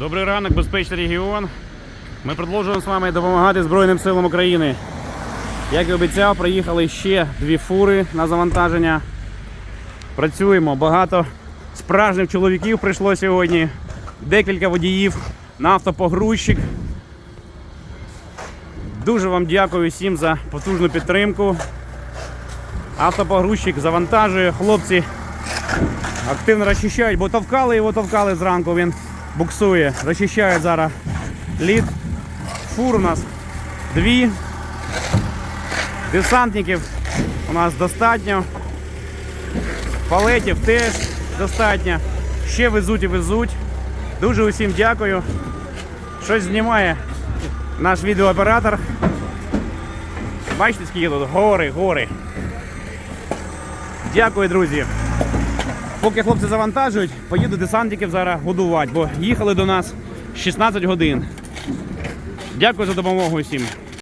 Добрий ранок, безпечний регіон. Ми продовжуємо з вами допомагати Збройним силам України. Як і обіцяв, приїхали ще дві фури на завантаження. Працюємо. Багато справжніх чоловіків прийшло сьогодні. Декілька водіїв на автопогрузчик. Дуже вам дякую всім за потужну підтримку. Автопогрузчик завантажує. Хлопці активно розчищають, бо товкали його, товкали зранку, він буксує. Розчищають зараз лід. Фур у нас дві. Десантників у нас достатньо. Палетів теж достатньо. Ще везуть і везуть. Дуже усім дякую. Щось знімає наш відеооператор. Бачите, скільки тут гори, гори. Дякую, друзі. Поки хлопці завантажують, поїду десантників зараз годувати, бо їхали до нас 16 годин. Дякую за допомогу усім.